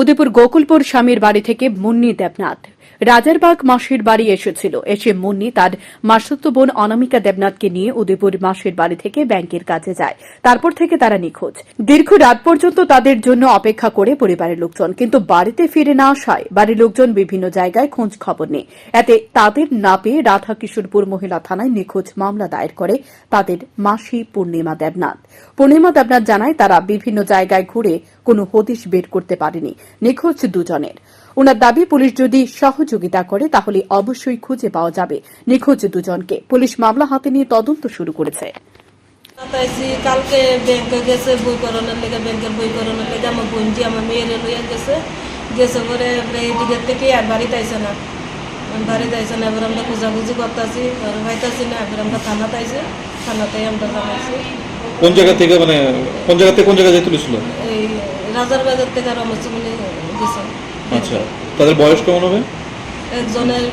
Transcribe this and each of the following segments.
উদয়পুর গোকুলপুর স্বামীর বাড়ি থেকে মুন্নি দেবনাথ। রাজারবাগ মাসির বাড়ি এসেছিল। এসে মুন্নি তার মাসুত্ব বোন অনামিকা দেবনাথকে নিয়ে উদয়পুর মাসির বাড়ি থেকে ব্যাংকের কাছে যায়। তারপর থেকে তারা নিখোঁজ। দীর্ঘ রাত পর্যন্ত তাদের জন্য অপেক্ষা করে পরিবারের লোকজন। কিন্তু বাড়িতে ফিরে না আসায় বাড়ির লোকজন বিভিন্ন জায়গায় খোঁজ খবর নেই এতে তাদের না পেয়ে রাধা কিশোরপুর মহিলা থানায় নিখোঁজ মামলা দায়ের করে তাদের মাসি পূর্ণিমা দেবনাথ। পূর্ণিমা দেবনাথ জানায় তারা বিভিন্ন জায়গায় ঘুরে কোনো হদিশ বের করতে পারেনি। নিখোঁজ দুজনের। ওনার দাবি পুলিশ যদি সহযোগিতা করে তাহলে অবশ্যই খুঁজে পাওয়া যাবে নিখোঁজ দুজনকে। পুলিশ মামলা হাতে নিয়ে তদন্ত শুরু করেছে। কালকে ব্যাংকে গেছে বই করানোর লেগে ব্যাংকের বই করানোর লেগে আমার বোনটি আমার মেয়ের লইয়া গেছে। গেছে পরে থেকে আর বাড়িতে আইসে না। বাড়িতে আইসে না এবার আমরা খোঁজাখুঁজি করতেছি আর না এবার আমরা থানাতে আইসি থানাতেই আমরা জানাইছি কোন জায়গা থেকে মানে কোন জায়গা থেকে কোন জায়গায় যেতে তুলেছিল এই রাজার বাজার থেকে আর আমার গেছে। আচ্ছা তাদের বয়স কেমন হবে? একজনের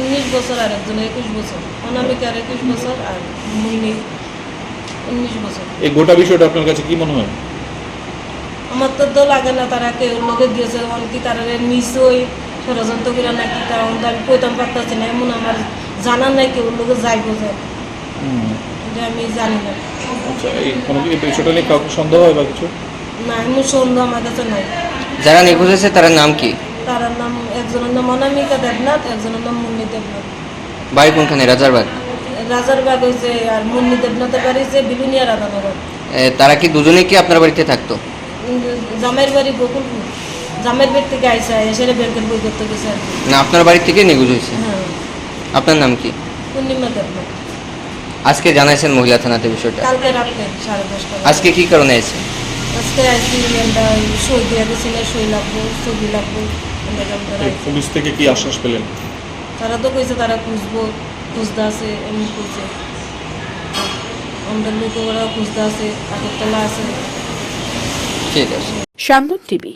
উনিশ বছর আর একজনের একুশ বছর। অনামিকার একুশ বছর আর মুন্নি উনিশ বছর। এই গোটা বিষয়টা আপনার কাছে কি মনে হয়? আমার তো তো লাগে না তারা কেউ লোকে গেছে অনেকে তারা নিশ্চয়ই ষড়যন্ত্র করে নাকি অন্ত আমি কইতাম পারতাছি না এমন আমার জানা নাই কেউ লোকে যাই বোঝে হুম, এটা আমি জানি না। আচ্ছা এই কোনো কি বিষয়টা নিয়ে কাউকে সন্দেহ হয় বা কিছু? না এমন সন্দেহ আমার কাছে নাই। যারা নিখোঁজ হয়েছে তার নাম কি? তার নাম একজনের নাম অনামিকা দেবনাথ একজনের নাম মুন্নি দেবনাথ। বাড়ি কোনখানে? রাজারবাগ? রাজার বাগ হয়েছে আর মুন্নি দেবনাথের বাড়ি হয়েছে বিলুনিয়া রাধানগর। তারা কি দুজনেই কি আপনার বাড়িতে থাকতো? জামাইয়ের বাড়ি গোকুলপুর। জামাইয়ের বাড়ি থেকে আইসা এসে ব্যাংকের বই করতে গেছে না আপনার বাড়ি থেকে নিখোঁজ হয়েছে? হ্যাঁ। আপনার নাম কি? পূর্ণিমা দেবনাথ। আজকে জানাইছেন মহিলা থানাতে বিষয়টা। কালকে রাত্রে সাড়ে দশটা আজকে কি কারণে এসেছে আজকে আসি আমরা সই দিয়ে দিছি না সই লাগবো ছবি লাগবো। পুলিশ থেকে কি আশ্বাস পেলেন? তারা তো কইছে তারা খুঁজবো খুঁজতে আছে এমনি কইছে। আমরা লোক ওরা খুঁজতে আছে আগরতলা আছে। ঠিক আছে। শ্যামন টিভি।